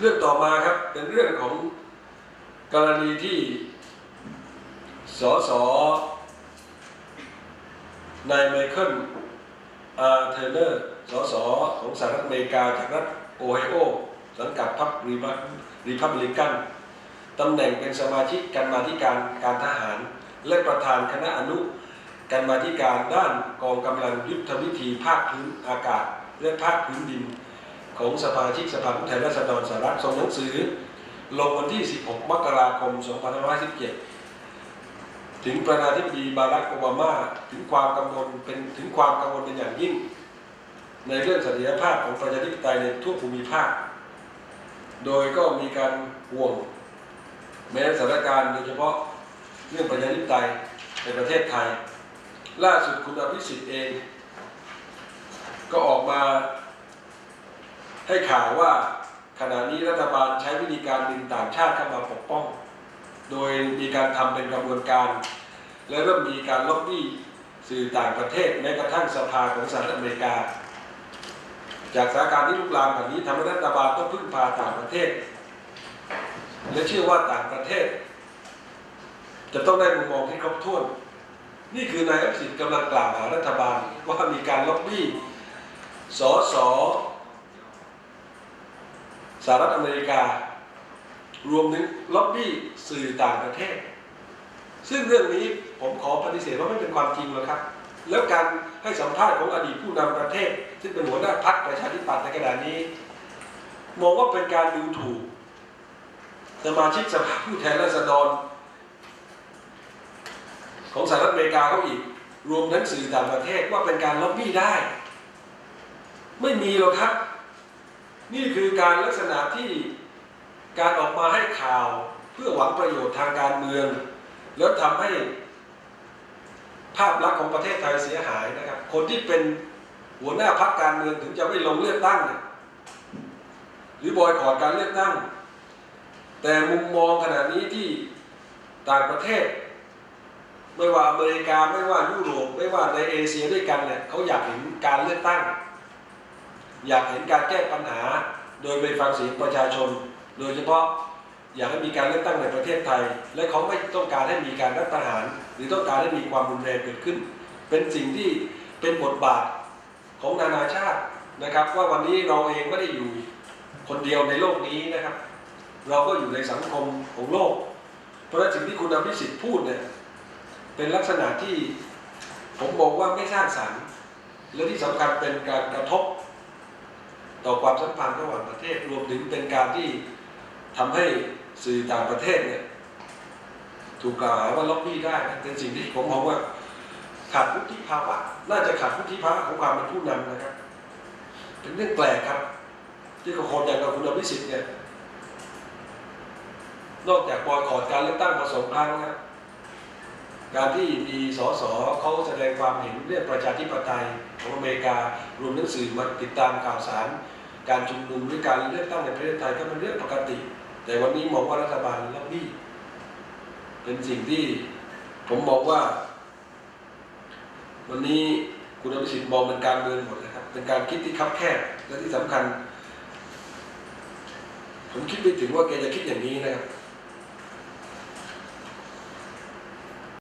เรื่องต่อมาครับเป็นเรื่องของกรณีที่สสนายไมเคิลอาร์เทเนอร์สสของสหรัฐอเมริกาจากรัฐโอไฮโอ สังกัดพรรครีพับรีพับลิกันตำแหน่งเป็นสมาชิกการมาธิการการทหาร และประธานคณะอนุการมาธิการด้านกองกำลังยุทธวิธีภาคพื้นอากาศ และภาคพื้นดิน ของสมาชิกสภาผู้แทนราษฎรสหรัฐส่งหนังสือ ลงวันที่ 16 มกราคม 2517 ถึงประธานาธิบดีบารักโอบามาถึงความกังวลเป็นถึงความกังวลเป็นอย่างยิ่ง ในเรื่องเสถียรภาพของประชาธิปไตยในทั่วภูมิภาค โดยก็มีการห่วง แม้สถานการณ์โดยเฉพาะเรื่องประชาธิปไตยในประเทศไทย ล่าสุดคุณอภิสิทธิ์เอง ก็ออกมา ให้ข่าวว่าขณะนี้รัฐบาลใช้วิธีการดึงต่างชาติเข้ามาปกป้อง โดยมีการทำเป็นกระบวนการ และเริ่มมีการล็อบบี้สื่อต่างประเทศแม้กระทั่งสภาของสหรัฐอเมริกา จากสถานการณ์ที่ลุกลามแบบนี้ทำให้รัฐบาลต้องพึ่งพาต่างประเทศ และเชื่อว่าต่างประเทศ จะต้องได้มุมมองที่ครบถ้วน นี่คือนายอภิสิทธิ์กำลังกล่าวหารัฐบาลว่ามีการล็อบบี้สอสอ สหรัฐอเมริกา รวมถึงล็อบบี้สื่อต่างประเทศ ซึ่งเรื่องนี้ผมขอปฏิเสธว่าไม่เป็นความจริงเลยครับ แล้วการให้สัมภาษณ์ของอดีตผู้นำประเทศ ซึ่งเป็นหัวหน้าพรรคประชาธิปัตย์ในขณะนี้ มองว่าเป็นการดูถูก สมาชิกสภาผู้แทนราษฎร ของสหรัฐอเมริกาเขาอีก รวมทั้งสื่อต่างประเทศว่าเป็นการล็อบบี้ได้ ไม่มีหรอกครับ นี่คือการลักษณะที่การออกมาให้ข่าวเพื่อหวังประโยชน์ทางการเมือง แล้วทำให้ภาพลักษณ์ของประเทศไทยเสียหายนะครับ คนที่เป็นหัวหน้าพรรคการเมืองถึงจะไม่ลงเลือกตั้ง หรือบอยคอรดการเลือกตั้ง แต่มุมมองขณะนี้ที่ต่างประเทศ ไม่ว่าอเมริกาไม่ว่ายุโรปไม่ว่าในเอเชียด้วยกันเนี่ยเขาอยากเห็นการเลือกตั้ง อยากเห็นการแก้ปัญหา โดยไปฟังเสียงประชาชน โดยเฉพาะอยากให้มีการเลือกตั้งในประเทศไทย และเขาไม่ต้องการให้มีการรัฐประหาร หรือต้องการให้มีความรุนแรงเกิดขึ้น เป็นสิ่งที่เป็นบทบาทของนานาชาตินะครับ ว่าวันนี้เราเองไม่ได้อยู่คนเดียวในโลกนี้นะครับ เราก็อยู่ในสังคมของโลก เพราะฉะนั้นสิ่งที่คุณอภิสิทธิ์พูดเนี่ยเป็นลักษณะที่ผมบอกว่าไม่สร้างสรรค์และที่สำคัญเป็นการกระทบ ต่อความสัมพันธ์ระหว่างประเทศรวมถึงเป็นการที่ทำให้สื่อต่างประเทศเนี่ยถูกกล่าวหาว่าล็อบบี้ได้เป็นสิ่งที่ผมมองว่าขาดวุฒิภาวะ น่าจะขาดวุฒิภาวะของความเป็นผู้นำนะครับ เป็นเรื่องแปลกครับ ที่กับคนอย่างกับคุณอภิสิทธิ์เนี่ยนอกจากบอยคอรดการเลือกตั้งมาสองครั้งนะการที่มีสส เขาแสดงความเห็นเรื่องประชาธิปไตยของอเมริกา รวมทั้งสื่อมาติดตามข่าวสาร การชุมนุมหรือการเลือกตั้งในประเทศไทยก็เป็นเรื่องปกติ แต่วันนี้มองว่ารัฐบาลล็อบบี้เป็นสิ่งที่ผมมองว่า วันนี้คุณอภิสิทธิ์มองเป็นการเมืองหมดนะครับ เป็นการคิดที่คับแคบและที่สำคัญ ผมคิดไม่ถึงว่าแกจะคิดอย่างนี้นะครับ